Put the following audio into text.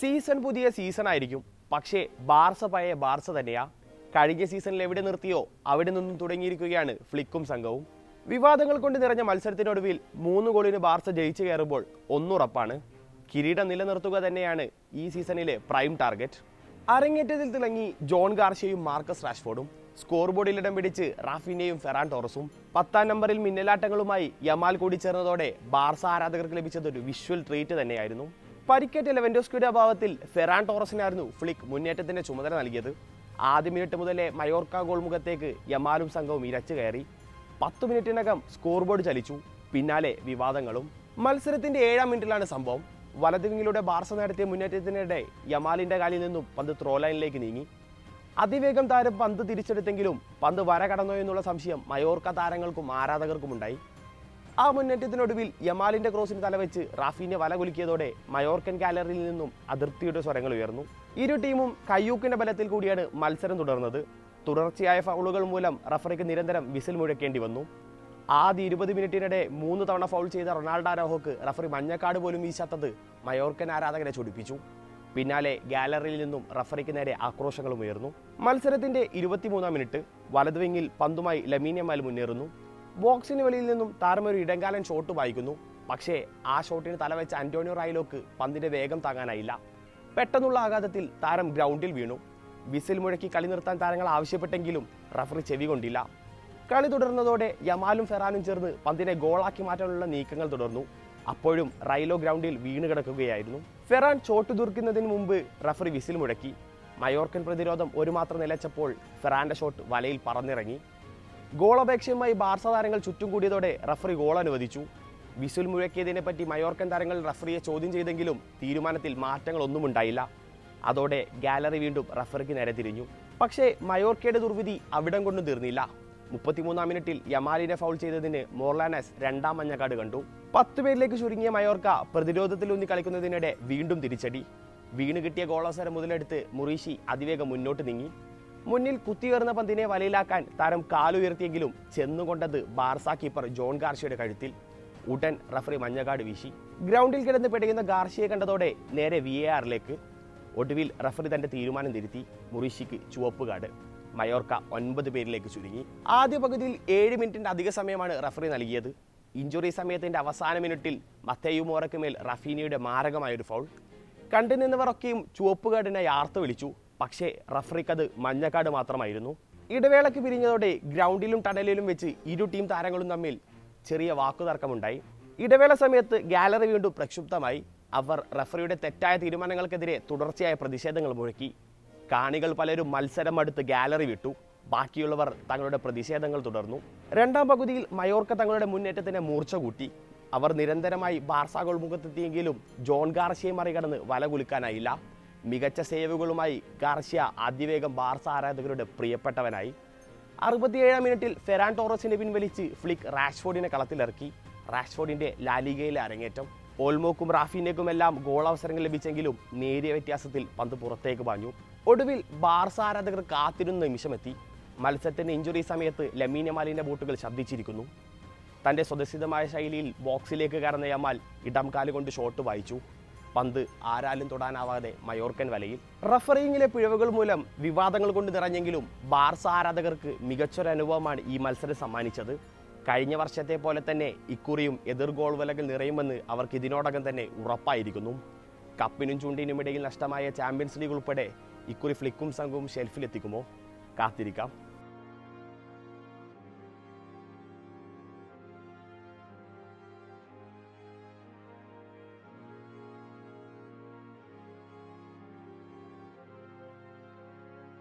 Season പുതിയ season ആയിരിക്കും. പക്ഷേ ബാർസ പഴയ ബാർസ തന്നെയാ. കഴിഞ്ഞ സീസണിൽ എവിടെ നിർത്തിയോ അവിടെ നിന്നും തുടങ്ങിയിരിക്കുകയാണ് ഫ്ലിക്കും സംഘവും. വിവാദങ്ങൾ കൊണ്ട് നിറഞ്ഞ മത്സരത്തിനൊടുവിൽ മൂന്ന് ഗോളിന് ബാർസ ജയിച്ചു കയറുമ്പോൾ ഒന്നുറപ്പാണ്. കിരീടം നിലനിർത്തുക തന്നെയാണ് ഈ സീസണിലെ പ്രൈം ടാർഗറ്റ്. അരങ്ങേറ്റത്തിൽ തിളങ്ങി ജോൺ ഗാർഷ്യയും മാർക്കസ് റാഷ്ഫോർഡും. സ്കോർ ബോർഡിൽ ഇടം പിടിച്ച് റാഫിനെയും ഫെറാൻ ടോറസും. പത്താം നമ്പറിൽ മിന്നലാട്ടങ്ങളുമായി യമാൽ കൂടിച്ചേർന്നതോടെ ബാർസ ആരാധകർക്ക് ലഭിച്ചത് ഒരു വിഷ്വൽ ട്രീറ്റ് തന്നെയായിരുന്നു. പരിക്കേറ്റ ലെവൻഡോസ്കിയുടെ അഭാവത്തിൽ ഫെറാൻ ടോറസിനായിരുന്നു ഫ്ലിക്ക് മുന്നേറ്റത്തിന്റെ ചുമതല നൽകിയത്. ആദ്യ മിനിറ്റ് മുതലേ മയോർക്ക ഗോൾ മുഖത്തേക്ക് യമാലും സംഘവും ഇരച്ചു കയറി. പത്ത് മിനിറ്റിനകം സ്കോർ ബോർഡ് ചലിച്ചു. പിന്നാലെ വിവാദങ്ങളും. മത്സരത്തിന്റെ ഏഴാം മിനിറ്റിലാണ് സംഭവം. വലത് വിങ്ങിലൂടെ ബാർസ നടത്തിയ മുന്നേറ്റത്തിനിടെ യമാലിന്റെ കാലിൽ നിന്നും പന്ത് ത്രോ ലൈനിലേക്ക് നീങ്ങി. അതിവേഗം താരം പന്ത് തിരിച്ചെടുത്തെങ്കിലും പന്ത് വര കടന്നോ എന്നുള്ള സംശയം മയോർക്ക താരങ്ങൾക്കും ആരാധകർക്കും ഉണ്ടായി ആ മുന്നേറ്റത്തിനൊടുവിൽ യമാലിന്റെ ക്രോസിന് തലവെച്ച് റാഫീനെ വല കുലുക്കിയതോടെ മയോർക്കൻ ഗാലറിയിൽ നിന്നും അതിർത്തിയുടെ സ്വരങ്ങൾ ഉയർന്നു. ഇരു ടീമും കയ്യൂക്കിന്റെ ബലത്തിൽ കൂടിയാണ് മത്സരം തുടർന്നത്. തുടർച്ചയായ ഫൗളുകൾ മൂലം റഫറിക്ക് നിരന്തരം വിസിൽ മുഴക്കേണ്ടി വന്നു. ആദ്യ ഇരുപത് മിനിറ്റിനിടെ മൂന്ന് തവണ ഫൗൾ ചെയ്ത റൊണാൾഡോ അരോഹോക്ക് റഫറി മഞ്ഞക്കാട് പോലും വീശാത്തത് മയോർക്കൻ ആരാധകരെ ചൊടിപ്പിച്ചു. പിന്നാലെ ഗാലറിയിൽ നിന്നും റഫറിക്ക് നേരെ ആക്രോശങ്ങളും ഉയർന്നു. മത്സരത്തിന്റെ ഇരുപത്തിമൂന്നാം മിനിറ്റ് വലതുവിങ്ങിൽ പന്തുമായി ലമീനിയമാൽ മുന്നേറുന്നു. ബോക്സിന് വെളിയിൽ നിന്നും താരം ഒരു ഇടങ്കാലൻ ഷോട്ട് വായിക്കുന്നു. പക്ഷേ ആ ഷോട്ടിന് തലവെച്ച അന്റോണിയോ റായിലോക്ക് പന്തിന്റെ വേഗം താങ്ങാനായില്ല. പെട്ടെന്നുള്ള ആഘാതത്തിൽ താരം ഗ്രൗണ്ടിൽ വീണു. വിസിൽ മുഴക്കി കളി നിർത്താൻ താരങ്ങൾ ആവശ്യപ്പെട്ടെങ്കിലും റഫറി ചെവി കൊണ്ടില്ല. കളി തുടർന്നതോടെ യമാലും ഫെറാനും ചേർന്ന് പന്തിനെ ഗോളാക്കി മാറ്റാനുള്ള നീക്കങ്ങൾ തുടർന്നു. അപ്പോഴും റൈലോ ഗ്രൗണ്ടിൽ വീണ് കിടക്കുകയായിരുന്നു. ഫെറാൻ ചോട്ട് ദുർക്കുന്നതിന് മുമ്പ് റഫറി വിസിൽ മുഴക്കി. മയോർക്കൻ പ്രതിരോധം ഒരു മാത്രം നിലച്ചപ്പോൾ ഫെറാന്റെ ഷോട്ട് വലയിൽ പറന്നിറങ്ങി. ഗോളപേക്ഷയുമായി ബാർസ താരങ്ങൾ ചുറ്റും കൂടിയതോടെ റഫറി ഗോൾ അനുവദിച്ചു. വിസുൽ മുഴക്കിയതിനെ പറ്റി മയോർക്കൻ താരങ്ങൾ റഫറിയെ ചോദ്യം ചെയ്തെങ്കിലും തീരുമാനത്തിൽ മാറ്റങ്ങളൊന്നും ഉണ്ടായില്ല. അതോടെ ഗാലറി വീണ്ടും റഫറിക്ക് നേരെ തിരിഞ്ഞു. പക്ഷേ മയോർക്കയുടെ ദുർവിധി അവിടം കൊണ്ടും തീർന്നില്ല. മുപ്പത്തിമൂന്നാം മിനിറ്റിൽ യമാലിനെ ഫൗൾ ചെയ്തതിന് മോർലാനസ് രണ്ടാം മഞ്ഞക്കാട് കണ്ടു. പത്ത് പേരിലേക്ക് ചുരുങ്ങിയ മയോർക്ക പ്രതിരോധത്തിലൂന്നി കളിക്കുന്നതിനിടെ വീണ്ടും തിരിച്ചടി. വീണ് കിട്ടിയ ഗോളവസരം മുതലെടുത്ത് മുറീഷി അതിവേഗം മുന്നോട്ട് നീങ്ങി. മുന്നിൽ കുത്തിയേർന്ന പന്തിനെ വലയിലാക്കാൻ താരം കാലുയർത്തിയെങ്കിലും ചെന്നുകൊണ്ടത് ബാർസ കീപ്പർ ജോൺ ഗാർഷ്യയുടെ കഴുത്തിൽ. ഉടൻ റഫറി മഞ്ഞകാട് വീശി. ഗ്രൗണ്ടിൽ കിടന്ന് പിടയുന്ന ഗാർഷ്യയെ കണ്ടതോടെ നേരെ വി എ ആറിലേക്ക് ഒടുവിൽ റഫറി തന്റെ തീരുമാനം തിരുത്തി. മുറിഷിക്ക് ചുവപ്പ് കാർഡ് മയോർക്ക ഒൻപത് പേരിലേക്ക് ചുരുങ്ങി. ആദ്യ പകുതിയിൽ ഏഴ് മിനിറ്റിന്റെ അധിക സമയമാണ് റഫറി നൽകിയത്. ഇഞ്ചുറി സമയത്തിന്റെ അവസാന മിനിറ്റിൽ മത്തേയു മോറയ്ക്ക് മേൽ റഫീനിയുടെ മാരകമായൊരു ഫൗൾ കണ്ടുനിന്നവരൊക്കെയും ചുവപ്പ് കാർഡിനായി ആർത്തു വിളിച്ചു. പക്ഷേ റഫറിക്കത് മഞ്ഞക്കാട് മാത്രമായിരുന്നു. ഇടവേളയ്ക്ക് പിരിഞ്ഞതോടെ ഗ്രൗണ്ടിലും ടണലിലും വെച്ച് ഇരു ടീം താരങ്ങളും തമ്മിൽ ചെറിയ വാക്കുതർക്കമുണ്ടായി. ഇടവേള സമയത്ത് ഗാലറി വീണ്ടും പ്രക്ഷുബ്ധമായി. അവർ റഫറിയുടെ തെറ്റായ തീരുമാനങ്ങൾക്കെതിരെ തുടർച്ചയായ പ്രതിഷേധങ്ങൾ മുഴക്കി. കാണികൾ പലരും മത്സരം അടുത്ത് ഗാലറി വിട്ടു. ബാക്കിയുള്ളവർ തങ്ങളുടെ പ്രതിഷേധങ്ങൾ തുടർന്നു. രണ്ടാം പകുതിയിൽ മയോർക്ക തങ്ങളുടെ മുന്നേറ്റത്തിന് മൂർച്ച കൂട്ടി. അവർ നിരന്തരമായി ബാർസാഗോൾ മുഖത്തെത്തിയെങ്കിലും ജോൺ ഗാർഷയെ മറികടന്ന് വല കുലുക്കാനായില്ല. മികച്ച സേവുകളുമായി ഗാർഷ്യ അതിവേഗം ബാർസ ആരാധകരുടെ പ്രിയപ്പെട്ടവനായി. അറുപത്തിയേഴാം മിനിറ്റിൽ ഫെറാൻ ടോറസിനെ പിൻവലിച്ച് ഫ്ലിക്ക് റാഷ്ഫോർഡിനെ കളത്തിലിറക്കി. റാഷ്ഫോർഡിന്റെ ലാലിഗയിലെ അരങ്ങേറ്റം. ഓൾമോക്കും റാഫിനേക്കുമെല്ലാം ഗോൾ അവസരങ്ങൾ ലഭിച്ചെങ്കിലും നേരിയ വ്യത്യാസത്തിൽ പന്ത് പുറത്തേക്ക് പാഞ്ഞു. ഒടുവിൽ ബാർസ ആരാധകർ കാത്തിരുന്ന നിമിഷമെത്തി. മത്സരത്തിന്റെ ഇഞ്ചുറി സമയത്ത് ലമീനമാലിന്റെ ബൂട്ടുകൾ ശബ്ദിച്ചിരിക്കുന്നു. തന്റെ സ്വതസിദ്ധമായ ശൈലിയിൽ ബോക്സിലേക്ക് കയറുന്ന യമാൽ ഇടം കാലുകൊണ്ട് ഷോട്ട് വായിച്ചു. പന്ത് ആരാലും തൊടാനാവാതെ മയോർക്കൻ വലയിൽ. റഫറിങ്ങിലെ പിഴവുകൾ മൂലം വിവാദങ്ങൾ കൊണ്ട് നിറഞ്ഞെങ്കിലും ബാർസ ആരാധകർക്ക് മികച്ചൊരു അനുഭവമാണ് ഈ മത്സരം സമ്മാനിച്ചത്. കഴിഞ്ഞ വർഷത്തെ പോലെ തന്നെ ഇക്കുറിയും എതിർ ഗോൾ വലകൾ നിറയുമെന്ന് അവർക്ക് ഇതിനോടകം തന്നെ ഉറപ്പായിരിക്കുന്നു. കപ്പിനും ചൂണ്ടിനും ഇടയിൽ നഷ്ടമായ ചാമ്പ്യൻസ് ലീഗ് ഉൾപ്പെടെ ഇക്കുറി ഫ്ലിക്കും സംഘവും ഷെൽഫിലെത്തിക്കുമോ? കാത്തിരിക്കാം.